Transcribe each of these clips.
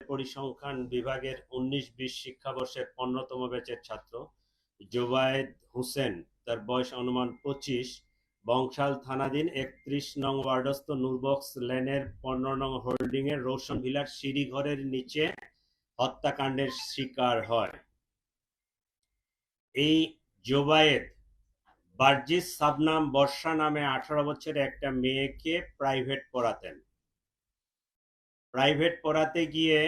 পরিসংখ্যান বিভাগের উনিশ বিশ শিক্ষাবর্ষের পনেরোতম ব্যাচের ছাত্র। জোবায়েদ হোসেন, তার বয়স অনুমান পঁচিশ। বংশাল থানাধীন একত্রিশ নং ওয়ার্ডস্থ নুরবক্স লেনের পনেরো নং হোল্ডিং এর রোশন ভিলার সিঁড়ি ঘরের নিচে হত্যাকাণ্ডের শিকার হয়। এই জোবায়েদ বার্জিস সাবনাম বর্ষা নামে আঠারো বছরের একটা মেয়েকে প্রাইভেট পড়াতেন। প্রাইভেট পড়াতে গিয়ে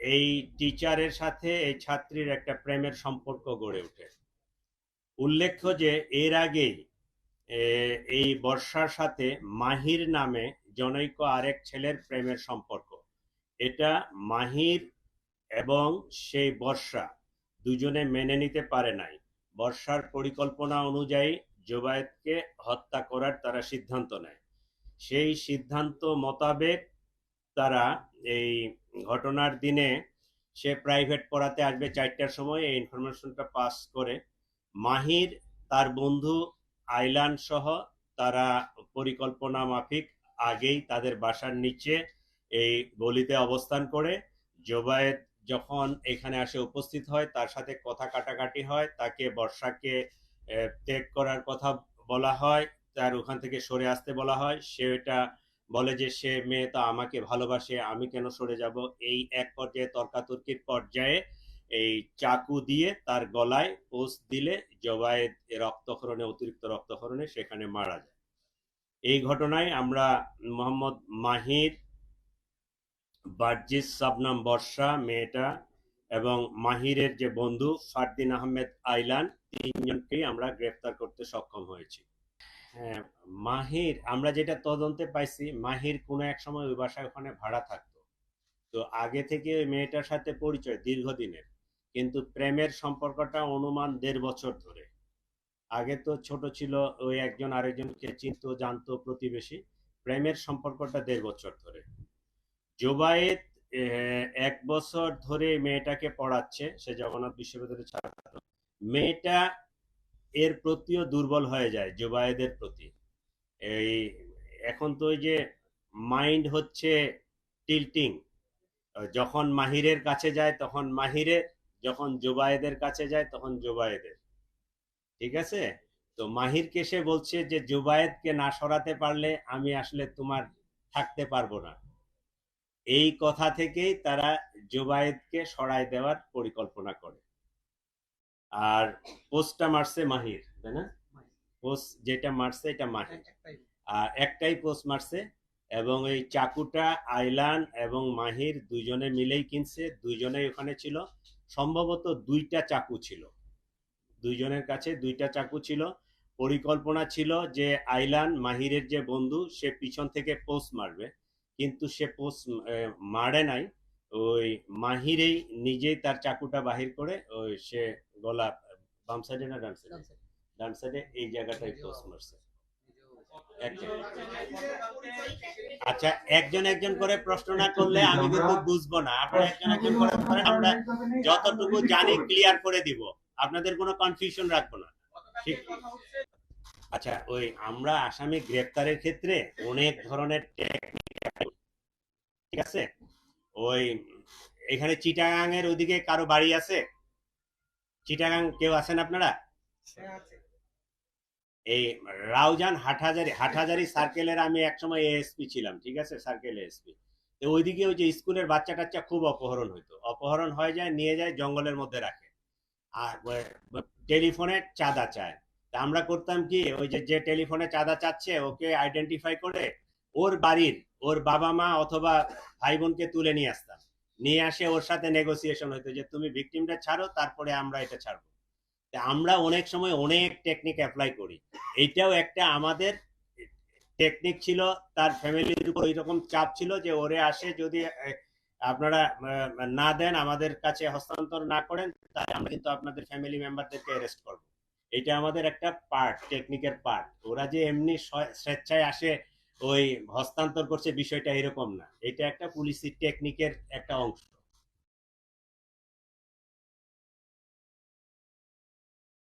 এই টিচারের সাথে এই ছাত্রীর একটা প্রেমের সম্পর্ক গড়ে ওঠে। উল্লেখ্য যে এর আগেই এই বর্ষার সাথে মাহির নামে জনৈক আরেক ছেলের প্রেমের সম্পর্ক। এটা মাহির এবং সেই বর্ষা দুজনে মেনে নিতে পারে নাই। বর্ষার পরিকল্পনা অনুযায়ী জোবায়েতকে হত্যা করার তারা সিদ্ধান্ত নেয়। সেই সিদ্ধান্ত মোতাবেক তারা এই ঘটনার দিনে সে প্রাইভেট পড়াতে আসবে চারটার সময়, এই ইনফরমেশনটা পাস করে। মাহির, তার বন্ধু আইলান সহ তারা পরিকল্পনা মাফিক আগেই তাদের বাসার নিচে এই গলিতে অবস্থান করে। জোবায়েত যখন এখানে আসে উপস্থিত হয়, তার সাথে কথা কাটাকাটি হয়, তাকে বর্ষাকে ত্যাগ করার কথা বলা হয়, তার ওখান থেকে সরে আসতে বলা হয়। সে এটা বলে যে, সে মেয়ে তো আমাকে ভালোবাসে, আমি কেন সরে যাব? এই এক পর্যায়ে তর্কাতর্কির পর্যায়ে এই চাকু দিয়ে তার গলায় পোস্ট দিলে জবায়েদ রক্তক্ষরণে, অতিরিক্ত রক্তক্ষরণে সেখানে মারা যায়। এই ঘটনায় আমরা মোহাম্মদ মাহির, বার্জিস সাবনাম বর্ষা মেয়েটা এবং মাহিরের যে বন্ধু ফারদিন আহমেদ আইলান, তিনজনকেই আমরা গ্রেফতার করতে সক্ষম হয়েছি। হ্যাঁ মাহির, আমরা যেটা তদন্তে পাইছি, মাহির কোনো এক সময় ওই বাসায় ওখানে ভাড়া থাকতো। তো আগে থেকে ওই মেয়েটার সাথে পরিচয়, দীর্ঘদিনের। কিন্তু প্রেমের সম্পর্কটা অনুমান দেড় বছর ধরে। আগে তো ছোট ছিল ওই একজন আরেকজনকে চিনতো, জানতো প্রতিবেশী। প্রেমের সম্পর্কটা দেড় বছর ধরে। জোবায়েত এক বছর ধরে মেয়েটাকে পড়াচ্ছে, সে জগন্নাথ বিশ্ববিদ্যালয়ের ছাত্র। মেয়েটা এর প্রতিও দুর্বল হয়ে যায়, জোবায়েদের প্রতি। এই এখন তো ওই যে মাইন্ড হচ্ছে টিল্টিং যখন মাহিরের কাছে যায়, তখন মাহিরের যখন জোবায়েদের কাছে যায়, তখন জোবায়েদের। ঠিক আছে? তো মাহিরকে সে বলছে যে, জুবায়েদকে না সরাতে পারলে আমি আসলে তোমার থাকতে পারব না। এই কথা থেকেই তারা জুবায়েদকে সরাই দেওয়ার পরিকল্পনা করে। আর পোস্টটা মারছে মাহির তাই না? পোস্ট যেটা মারছে এটা মাহির। আর একটাই পোস্ট মারছে এবং এই চাকুটা আইলান এবং মাহির দুইজনে মিলেই কিনছে দুইজনেই ওখানে ছিল। সম্ভবত দুইটা চাকু ছিল। দুইজনের কাছে দুইটা চাকু ছিল। পরিকল্পনা ছিল যে আইলান মাহিরের যে বন্ধু সে পিছন থেকে পোস্ট মারবে। কিন্তু সে পোস্ট মারে নাই। ওই মাহিরেই নিজেই তার চাকুটা বাহির করে ওই সে গলা বাম সাইডে না ডান সাইডে ডান সাইডে এই জায়গাটায় মারছে। আচ্ছা একজন একজন করে প্রশ্ন না করলে আমি কিন্তু বুঝব না। আপনারা একজন একজন করে করেন আমরা যতটুকু জানি ক্লিয়ার করে দিব। আপনাদের কোনো কনফিউশন রাখব না। ঠিক। আচ্ছা ওই আমরা আসামি গ্রেপ্তারের ক্ষেত্রে অনেক ধরনের ঠিক আছে? ওই এখানে চিটাগাং এর ওদিকে কারও বাড়ি আছে? চিটাগাং কেউ আছেন আপনারা? এই রাউজান হাটহাজারি হাটহাজারি সার্কেলের আমি একসময় এএসপি ছিলাম ঠিক আছে? সার্কেল এএসপি তো ওইদিকে ওই যে স্কুলের বাচ্চা টাচ্চা খুব অপহরণ হইতো। অপহরণ হয়ে যায় নিয়ে যায় জঙ্গলের মধ্যে রাখে। আর টেলিফোনে চাঁদা চায়। তা আমরা করতাম কি ওই যে যে টেলিফোনে চাঁদা চাচ্ছে ওকে আইডেন্টিফাই করে ওর বাড়ির ওর বাবা মা অথবা ভাই বোনকে তুলে নিয়ে আসতাম। নিয়ে আসে ওর সাথে নেগোসিয়েশন হইতো যে তুমি ভিকটিমটা ছাড়ো, তারপরে আমরা এটা ছাড়বো। আমরা অনেক সময় অনেক টেকনিক অ্যাপ্লাই করি। এইটাও একটা আমাদের টেকনিক ছিল, তার ফ্যামিলির উপর এরকম চাপ ছিল যে ওরে আসে যদি আপনারা না দেন, আমাদের কাছে হস্তান্তর না করেন, তাহলে আমরা কিন্তু আপনাদের ফ্যামিলি মেম্বারদেরকে অ্যারেস্ট করব। এটা আমাদের একটা পার্ট টেকনিকের পার্ট ওরা যে এমনি স্বেচ্ছায় আসে ওই হস্তান্তর করছে বিষয়টা এরকম না। এটা একটা পুলিশের টেকনিকের একটা অংশ।